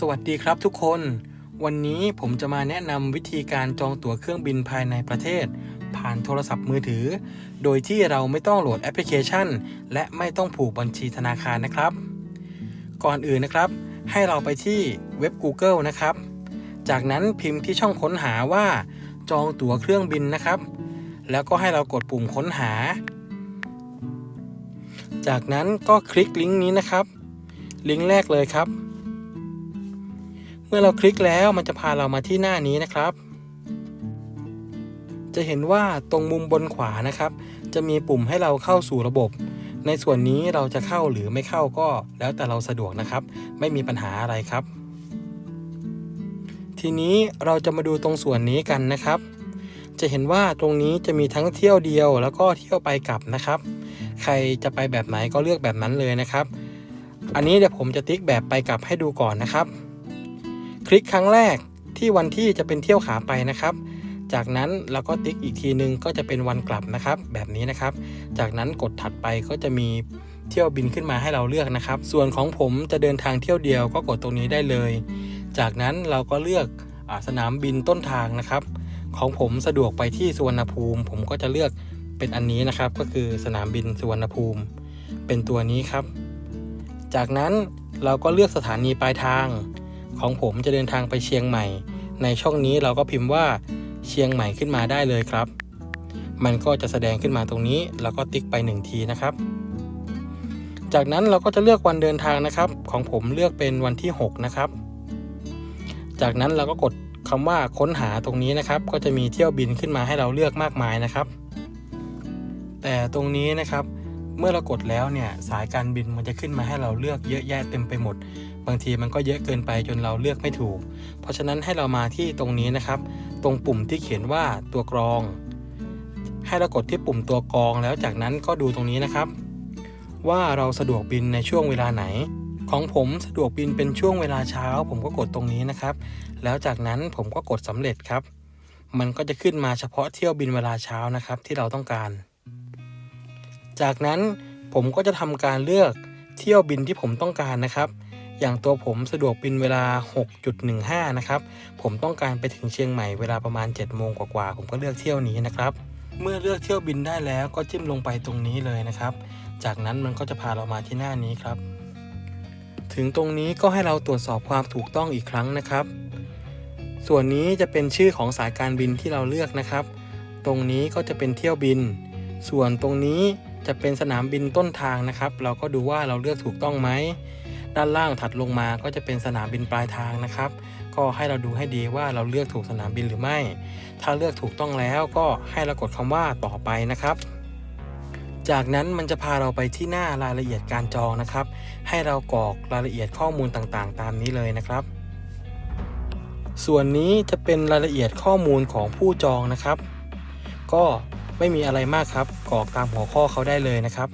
สวัสดีครับทุกคน วันนี้ผมจะมาแนะนำวิธีการจองตั๋วเครื่องบินภายในประเทศ ผ่านโทรศัพท์มือถือ โดยที่เราไม่ต้องโหลดแอปพลิเคชัน และไม่ต้องผูกบัญชีธนาคารนะครับ ก่อนอื่นนะครับ ให้เราไปที่เว็บ Google นะครับ จากนั้นพิมพ์ที่ช่องค้นหาว่า จองตั๋วเครื่องบินนะครับ แล้วก็ให้เรากดปุ่มค้นหา จากนั้นก็คลิกลิงก์นี้นะครับ ลิงก์แรกเลยครับ เมื่อเราคลิกแล้วมันจะพาเรามาที่หน้านี้นะครับ จะเห็นว่าตรงมุมบนขวานะครับ จะมีปุ่มให้เราเข้าสู่ระบบ ในส่วนนี้เราจะเข้าหรือไม่เข้าก็ แล้วแต่เราสะดวกนะครับ ไม่มีปัญหาอะไรครับ ทีนี้เราจะมาดูตรงส่วนนี้กันนะครับ จะเห็นว่าตรงนี้จะมีทั้งเที่ยวเดียว แล้วก็เที่ยวไปกลับนะครับ ใครจะไปแบบไหนก็เลือกแบบนั้นเลยนะครับ อันนี้เดี๋ยวผมจะติ๊กแบบไปกลับให้ดูก่อนนะครับ คลิกครั้งแรกที่วันที่จะเป็นเที่ยวขาไปนะครับ จากนั้นเราก็ติ๊กอีกทีนึงก็จะเป็นวันกลับนะครับ แบบนี้นะครับ จากนั้นกดถัดไปก็จะมีเที่ยวบินขึ้นมาให้เราเลือกนะครับ ส่วนของผมจะเดินทางเที่ยวเดียวก็กดตรงนี้ได้เลย จากนั้นเราก็เลือกอสนามบินต้นทางนะครับ ของผมสะดวกไปที่สุวรรณภูมิ ผมก็จะเลือกเป็นอันนี้นะครับ ก็คือสนามบินสุวรรณภูมิ เป็นตัวนี้ครับ จากนั้นเราก็เลือกสถานีปลายทาง ของผมจะเดินทางไปเชียงใหม่ ในช่องนี้เราก็พิมพ์ว่าเชียงใหม่ขึ้นมาได้เลยครับ มันก็จะแสดงขึ้นมาตรงนี้ แล้วก็ติ๊กไปหนึ่งทีนะครับ จากนั้นเราก็จะเลือกวันเดินทางนะครับ ของผมเลือกเป็นวันที่ 6 นะครับ จากนั้นเราก็กดคำว่าค้นหาตรงนี้นะครับ ก็จะมีเที่ยวบินขึ้นมาให้เราเลือกมากมายนะครับ แต่ตรงนี้นะครับ เมื่อเรากดแล้วเนี่ยสายการบินมันจะขึ้นมาให้เราเลือกเยอะแยะเต็มไปหมด บางทีมันก็เยอะเกินไปจนเราเลือกไม่ถูก เพราะฉะนั้นให้เรามาที่ตรงนี้นะครับ ตรงปุ่มที่เขียนว่าตัวกรอง ให้เรากดที่ปุ่มตัวกรองแล้วจากนั้นก็ดูตรงนี้นะครับ ว่าเราสะดวกบินในช่วงเวลาไหน ของผมสะดวกบินเป็นช่วงเวลาเช้า ผมก็กดตรงนี้นะครับ แล้วจากนั้นผมก็กดสำเร็จครับ มันก็จะขึ้นมาเฉพาะเที่ยวบินเวลาเช้านะครับที่เราต้องการ จากนั้นผมก็จะทำการเลือกเที่ยวบินที่ผมต้องการนะครับ อย่างตัวผมสะดวกบินเวลา 6.15 นะครับ ผมต้องการไปถึงเชียงใหม่เวลาประมาณ 7 โมงกว่าๆ ผมก็เลือกเที่ยวนี้นะครับ เมื่อเลือกเที่ยวบินได้แล้วก็จิ้มลงไปตรงนี้เลยนะครับ จากนั้นมันก็จะพาเรามาที่หน้านี้ครับ ถึงตรงนี้ก็ให้เราตรวจสอบความถูกต้องอีกครั้งนะครับ ส่วนนี้จะเป็นชื่อของสายการบินที่เราเลือกนะครับ ตรงนี้ก็จะเป็นเที่ยวบิน ส่วนตรงนี้ จะเป็นสนามบินต้นทางนะครับ เราก็ดูว่าเราเลือกถูกต้องไหม ด้านล่างถัดลงมาก็จะเป็นสนามบินปลายทางนะครับ ก็ให้เราดูให้ดีว่าเราเลือกถูกสนามบินหรือไม่ ถ้าเลือกถูกต้องแล้วก็ให้เรากดคำว่าต่อไปนะครับจากนั้นมันจะพาเราไปที่หน้ารายละเอียดการจองนะครับ ให้เรากรอกรายละเอียดข้อมูลต่างๆ ตามนี้เลยนะครับ ส่วนนี้จะเป็นรายละเอียดข้อมูลของผู้จองนะครับ ก็ ไม่มีอะไรมากครับกรอกตามหัวข้อเขาได้เลยนะครับ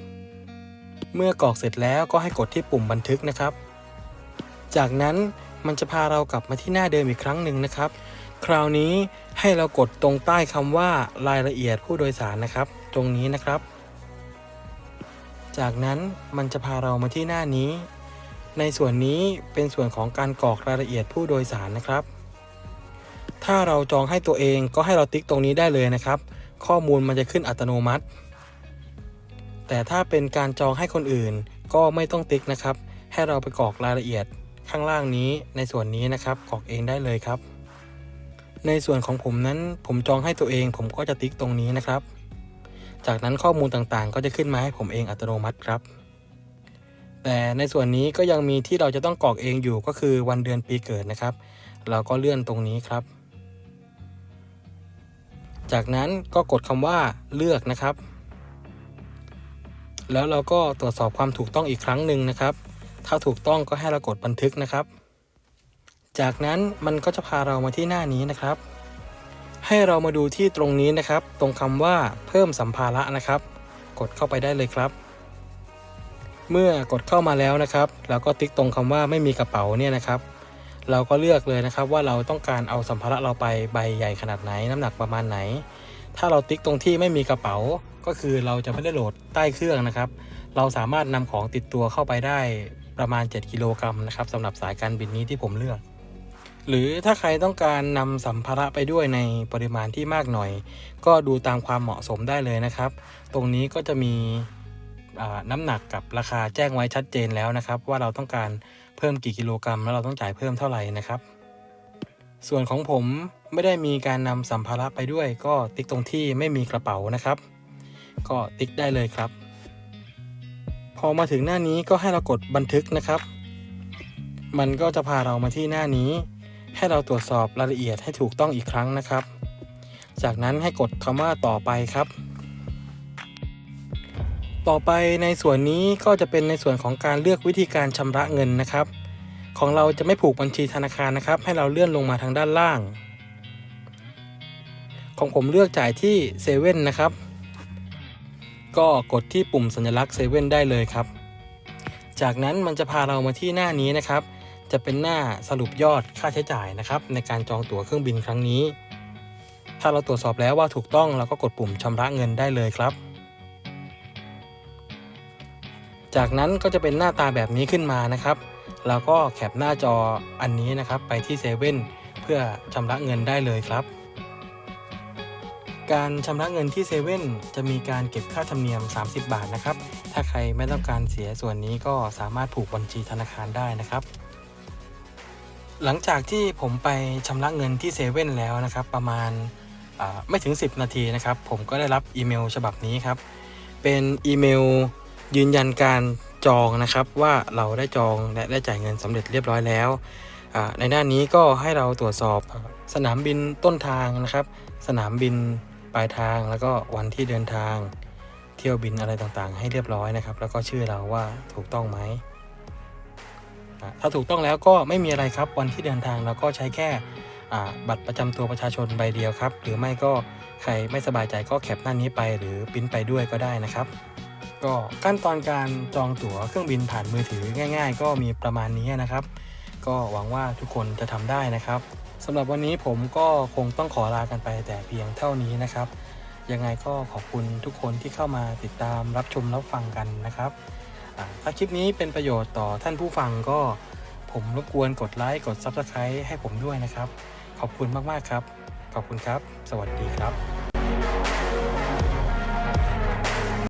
เมื่อกรอกเสร็จแล้วก็ให้กดที่ปุ่มบันทึกนะครับ จากนั้นมันจะพาเรากลับมาที่หน้าเดิมอีกครั้งหนึ่งนะครับ คราวนี้ให้เรากดตรงใต้คำว่ารายละเอียดผู้โดยสารนะครับ ตรงนี้นะครับ จากนั้นมันจะพาเรามาที่หน้านี้ ในส่วนนี้เป็นส่วนของการกรอกรายละเอียดผู้โดยสารนะครับ ถ้าเราจองให้ตัวเองก็ให้เราติ๊กตรงนี้ได้เลยนะครับ ข้อมูลมันจะขึ้นอัตโนมัติ แต่ถ้าเป็นการจองให้คนอื่นก็ไม่ต้องติ๊กนะครับ ให้เราไปกรอกรายละเอียดข้างล่างนี้ในส่วนนี้นะครับกรอกเองได้เลยครับ ในส่วนของผมนั้นผมจองให้ตัวเองผมก็จะติ๊กตรงนี้นะครับ จากนั้นข้อมูลต่างๆ ก็จะขึ้นมาให้ผมเองอัตโนมัติครับ แต่ในส่วนนี้ก็ยังมีที่เราจะต้องกรอกเองอยู่ก็คือวันเดือนปีเกิดนะครับ เราก็เลื่อนตรงนี้ครับ จากนั้นก็กดคำว่าเลือกนะครับ แล้วเราก็ตรวจสอบความถูกต้องอีกครั้งหนึ่งนะครับ ถ้าถูกต้องก็ให้เรากดบันทึกนะครับ จากนั้นมันก็จะพาเรามาที่หน้านี้นะครับ ให้เรามาดูที่ตรงนี้นะครับ ตรงคำว่าเพิ่มสัมภาระนะครับ กดเข้าไปได้เลยครับ เมื่อกดเข้ามาแล้วนะครับ เราก็ติ๊กตรงคำว่าไม่มีกระเป๋าเนี่ยนะครับ เราก็เลือกเลยนะครับว่าเราต้องการเอาสัมภาระเราไปใบใหญ่ขนาดไหน น้ำหนักประมาณไหน ถ้าเราติ๊กตรงที่ไม่มีกระเป๋าก็คือเราจะไม่ได้โหลดใต้เครื่องนะครับ เราสามารถนำของติดตัวเข้าไปได้ประมาณ 7 กิโลกรัมนะครับสำหรับสายการบินนี้ที่ผมเลือก หรือถ้าใครต้องการนำสัมภาระไปด้วยในปริมาณที่มากหน่อย ก็ดูตามความเหมาะสมได้เลยนะครับ ตรงนี้ก็จะมีน้ำหนักกับราคาแจ้งไว้ชัดเจนแล้วนะครับ ว่าเราต้องการ พิ่มกี่กิโลกรัม แล้วเราต้องจ่ายเพิ่มเท่าไหร่นะครับ ส่วนของผมไม่ได้มีการนำสัมภาระไปด้วย ก็ติ๊กตรงที่ไม่มีกระเป๋านะครับ ก็ติ๊กได้เลยครับ พอมาถึงหน้านี้ก็ให้เรากดบันทึกนะครับ มันก็จะพาเรามาที่หน้านี้ ให้เราตรวจสอบรายละเอียดให้ถูกต้องอีกครั้งนะครับ จากนั้นให้กดคำว่าต่อไปครับ ต่อไปในส่วนนี้ก็จะเป็นในส่วนของการเลือกวิธีการชำระเงินนะครับ ของเราจะไม่ผูกบัญชีธนาคารนะครับ ให้เราเลื่อนลงมาทางด้านล่าง ของผมเลือกจ่ายที่เซเว่นนะครับ ก็กดที่ปุ่มสัญลักษณ์เซเว่นได้เลยครับ จากนั้นมันจะพาเรามาที่หน้านี้นะครับ จะเป็นหน้าสรุปยอดค่าใช้จ่ายนะครับ ในการจองตั๋วเครื่องบินครั้งนี้ ถ้าเราตรวจสอบแล้วว่าถูกต้องเราก็กดปุ่มชำระเงินได้เลยครับ จากนั้นก็จะเป็นหน้าตาแบบนี้ขึ้นมานะครับเราก็แคปหน้าจออันนี้นะครับไปที่เซเว่นเพื่อชำระเงินได้เลยครับ การชำระเงินที่เซเว่นจะมีการเก็บค่าธรรมเนียม 30 บาทนะครับ ถ้าใครไม่ต้องการเสียส่วนนี้ก็สามารถผูกบัญชีธนาคารได้นะครับหลังจากที่ผมไปชำระเงินที่เซเว่นแล้วนะครับ ประมาณไม่ถึง 10 นาทีนะครับ ผมก็ได้รับอีเมลฉบับนี้ครับ เป็นอีเมล ยืนยันการจองนะครับว่าเราได้จองและได้จ่ายเงินสำเร็จเรียบร้อยแล้ว ในหน้านี้ก็ให้เราตรวจสอบสนามบินต้นทางนะครับ สนามบินปลายทางแล้วก็วันที่เดินทาง เที่ยวบินอะไรต่างๆ ให้เรียบร้อยนะครับ แล้วก็ชื่อเราว่าถูกต้องไหมถ้าถูกต้องแล้วก็ไม่มีอะไรครับวันที่เดินทางเราก็ใช้แค่บัตรประจำตัวประชาชนใบเดียวครับ หรือไม่ก็ใครไม่สบายใจก็แคปหน้านี้ไปหรือปิ้นไปด้วยก็ได้นะครับ ก็ขั้นตอนการจองตั๋วเครื่องบินผ่านมือถือง่าย ๆ ก็มีประมาณนี้นะครับ ก็หวังว่าทุกคนจะทำได้นะครับสำหรับวันนี้ผมก็คงต้องขอลากันไปแต่เพียงเท่านี้นะครับ ยังไงก็ขอบคุณทุกคนที่เข้ามาติดตามรับชมรับฟังกันนะครับ ถ้าคลิปนี้เป็นประโยชน์ต่อท่านผู้ฟังก็ผมรบกวนกดไลค์กด Subscribe ให้ผมด้วยนะครับ ขอบคุณมากๆครับ ขอบคุณครับ สวัสดีครับ